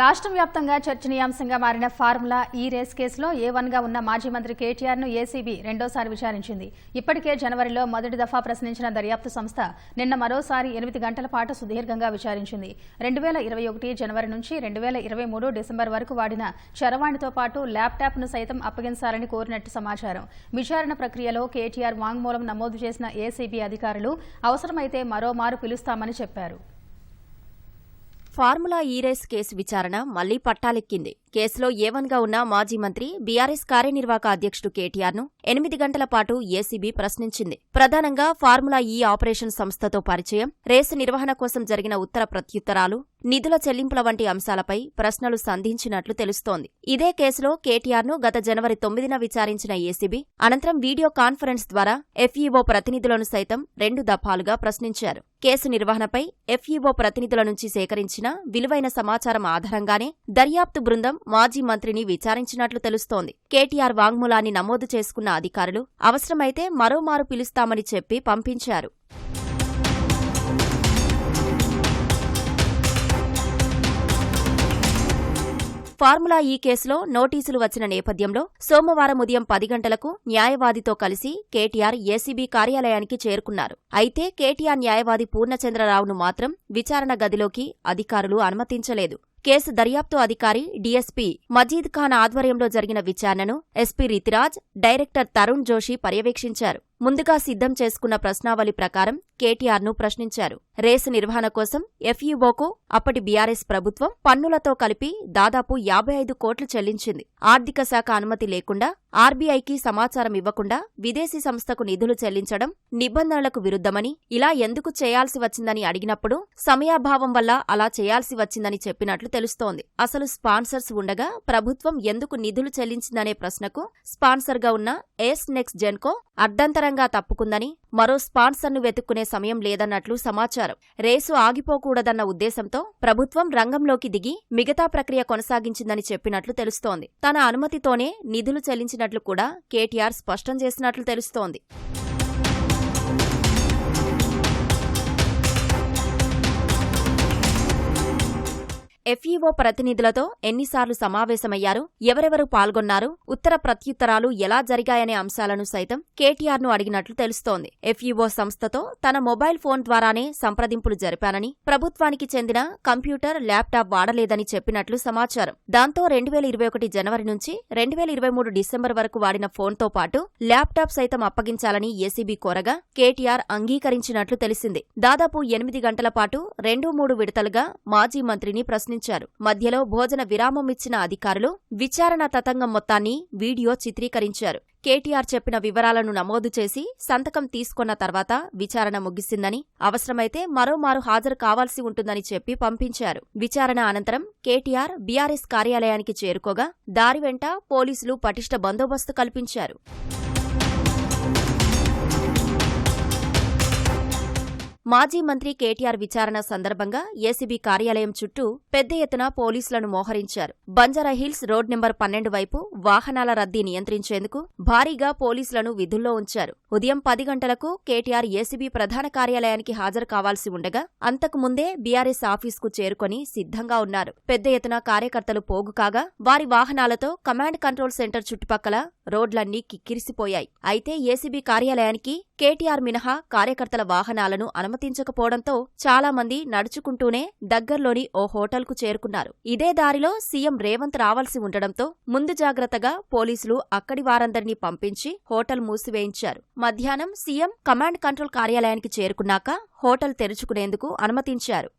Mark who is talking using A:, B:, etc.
A: రాష్ట్ర వ్యాప్తంగా చర్చనీయాంశంగా మారిన ఫార్ములా ఈ రేస్ కేసులో ఏ వన్గా ఉన్న మాజీ మంత్రి కేటీఆర్ను ఏసీబీ రెండోసారి విచారించింది. ఇప్పటికే జనవరిలో మొదటి దఫా ప్రశ్నించిన దర్యాప్తు సంస్థ నిన్న మరోసారి ఎనిమిది గంటల పాటు సుదీర్ఘంగా విచారించింది. రెండు వేల ఇరవై ఒకటి జనవరి నుంచి రెండు వేల ఇరవై మూడు డిసెంబర్ వరకు వాడిన చరవాణితో పాటు ల్యాప్టాప్ను సైతం అప్పగించాలని కోరినట్టు సమాచారం. విచారణ ప్రక్రియలో కేటీఆర్ వాంగ్మూలం నమోదు చేసిన ఏసీబీ అధికారులు అవసరమైతే మరోమారు పిలుస్తామని చెప్పారు.
B: ఫార్ములా ఈ రేస్ కేసు విచారణ మళ్ళీ పట్టాలెక్కింది. కేసులో ఏవన్గా ఉన్న మాజీ మంత్రి బీఆర్ఎస్ కార్యనిర్వాహక అధ్యక్షుడు కేటీఆర్ను ఎనిమిది గంటల పాటు ఏసీబీ ప్రశ్నించింది. ప్రధానంగా ఫార్ములా ఈ ఆపరేషన్ సంస్థతో పరిచయం రేసు నిర్వహణ కోసం జరిగిన ఉత్తర ప్రత్యుత్తరాలు నిధుల చెల్లింపుల వంటి అంశాలపై ప్రశ్నలు సంధించినట్లు తెలుస్తోంది. ఇదే కేసులో కేటీఆర్ను గత జనవరి తొమ్మిదిన విచారించిన ఏసీబీ అనంతరం వీడియో కాన్ఫరెన్స్ ద్వారా ఎఫ్ఈఓ ప్రతినిధులను సైతం రెండు దఫాలుగా ప్రశ్నించారు. కేసు నిర్వహణపై ఎఫ్ఈఓ ప్రతినిధుల నుంచి సేకరించిన విలువైన సమాచారం ఆధారంగానే దర్యాప్తు బృందం మాజీ మంత్రిని విచారించినట్లు తెలుస్తోంది. కేటీఆర్ వాంగ్మూలాన్ని నమోదు చేసుకున్న అధికారులు అవసరమైతే మరోమారు పిలుస్తామని చెప్పి పంపించారు. ఫార్ములా ఈ కేసులో నోటీసులు వచ్చిన నేపథ్యంలో సోమవారం ఉదయం పది గంటలకు న్యాయవాదితో కలిసి కేటీఆర్ ఏసీబీ కార్యాలయానికి చేరుకున్నారు. అయితే కేటీఆర్ న్యాయవాది పూర్ణచంద్రరావును మాత్రం విచారణ గదిలోకి అధికారులు అనుమతించలేదు. కేసు దర్యాప్తు అధికారి డీఎస్పీ మజీద్ ఖాన్ ఆధ్వర్యంలో జరిగిన విచారణను ఎస్పీ రితిరాజ్ డైరెక్టర్ తరుణ్ జోషి పర్యవేక్షించారు. ముందుగా సిద్ధం చేసుకున్న ప్రశ్నావళి ప్రకారం కేటీఆర్ను ప్రశ్నించారు. రేసు నిర్వహణ కోసం ఎఫ్ఈఓకు అప్పటి బీఆర్ఎస్ ప్రభుత్వం పన్నులతో కలిపి దాదాపు యాభై ఐదు కోట్లు చెల్లించింది. ఆర్థిక శాఖ అనుమతి లేకుండా ఆర్బీఐకి సమాచారం ఇవ్వకుండా విదేశీ సంస్థకు నిధులు చెల్లించడం నిబంధనలకు విరుద్ధమని ఇలా ఎందుకు చేయాల్సి వచ్చిందని అడిగినప్పుడు సమయాభావం వల్ల అలా చేయాల్సి వచ్చిందని చెప్పినట్లు తెలుస్తోంది. అసలు స్పాన్సర్స్ ఉండగా ప్రభుత్వం ఎందుకు నిధులు చెల్లించిందనే ప్రశ్నకు స్పాన్సర్గా ఉన్న ఏస్ నెక్స్ట్ జెన్కో అర్ధంతరంగా తప్పుకుందని మరో స్పాన్సర్ను వెతుక్కునే సమయం లేదన్నట్లు సమాచారం. రేసు ఆగిపోకూడదన్న ఉద్దేశంతో ప్రభుత్వం రంగంలోకి దిగి మిగతా ప్రక్రియ కొనసాగించిందని చెప్పినట్లు తెలుస్తోంది. తన అనుమతితోనే నిధులు చెల్లించినట్లు కూడా కేటీఆర్ స్పష్టం చేసినట్లు తెలుస్తోంది. ఎఫ్ఈఓ ప్రతినిధులతో ఎన్నిసార్లు సమావేశమయ్యారు ఎవరెవరు పాల్గొన్నారు ఉత్తర ప్రత్యుత్తరాలు ఎలా జరిగాయనే అంశాలను సైతం కేటీఆర్ను అడిగినట్లు తెలుస్తోంది. ఎఫ్ఈఓ సంస్థతో తన మొబైల్ ఫోన్ ద్వారానే సంప్రదింపులు జరిపానని ప్రభుత్వానికి చెందిన కంప్యూటర్ ల్యాప్టాప్ వాడలేదని చెప్పినట్లు సమాచారం. దాంతో రెండు వేల ఇరవై ఒకటి జనవరి నుంచి రెండు వేల ఇరవై మూడు డిసెంబర్ వరకు వాడిన ఫోన్తో పాటు ల్యాప్టాప్ సైతం అప్పగించాలని ఏసీబీ కోరగా కేటీఆర్ అంగీకరించినట్లు తెలిసింది. దాదాపు ఎనిమిది గంటల పాటు రెండు మూడు విడతలుగా మాజీ మంత్రిని ప్రశ్నించారు. ప్రశ్నించారు మధ్యలో భోజన విరామం ఇచ్చిన అధికారులు విచారణ తతంగం మొత్తాన్ని వీడియో చిత్రీకరించారు. కేటీఆర్ చెప్పిన వివరాలను నమోదు చేసి సంతకం తీసుకున్న తర్వాత విచారణ ముగిసిందని అవసరమైతే మరోమారు హాజరు కావాల్సి ఉంటుందని చెప్పి పంపించారు. విచారణ అనంతరం కేటీఆర్ బీఆర్ఎస్ కార్యాలయానికి చేరుకోగా దారి వెంట పోలీసులు పటిష్ట బందోబస్తు కల్పించారు. మాజీ మంత్రి కేటీఆర్ విచారణ సందర్భంగా ఏసీబీ కార్యాలయం చుట్టూ పెద్ద ఎత్తున పోలీసులను మోహరించారు. బంజారాహిల్స్ రోడ్ నెంబర్ పన్నెండు వైపు వాహనాల రద్దీ నియంత్రించేందుకు భారీగా పోలీసులను విధుల్లో ఉంచారు. ఉదయం పది గంటలకు కేటీఆర్ ఏసీబీ ప్రధాన కార్యాలయానికి హాజరు కావాల్సి ఉండగా అంతకు ముందే బీఆర్ఎస్ ఆఫీసుకు చేరుకొని సిద్ధంగా ఉన్నారు. పెద్ద ఎత్తున కార్యకర్తలు పోగు కాగా వారి వాహనాలతో కమాండ్ కంట్రోల్ సెంటర్ చుట్టుపక్కల రోడ్లన్నీ కిక్కిరిసిపోయాయి. అయితే ఏసీబీ కార్యాలయానికి కేటీఆర్ మినహా కార్యకర్తల వాహనాలను అనుమతించకపోవడంతో చాలామంది నడుచుకుంటూనే దగ్గర్లోని ఓ హోటల్కు చేరుకున్నారు. ఇదే దారిలో సీఎం రేవంత్ రావాల్సి ఉండడంతో ముందు జాగ్రత్తగా పోలీసులు అక్కడి వారందరినీ పంపించి హోటల్ మూసివేయించారు. మధ్యాహ్నం సీఎం కమాండ్ కంట్రోల్ కార్యాలయానికి చేరుకున్నాక హోటల్ తెరుచుకునేందుకు అనుమతించారు.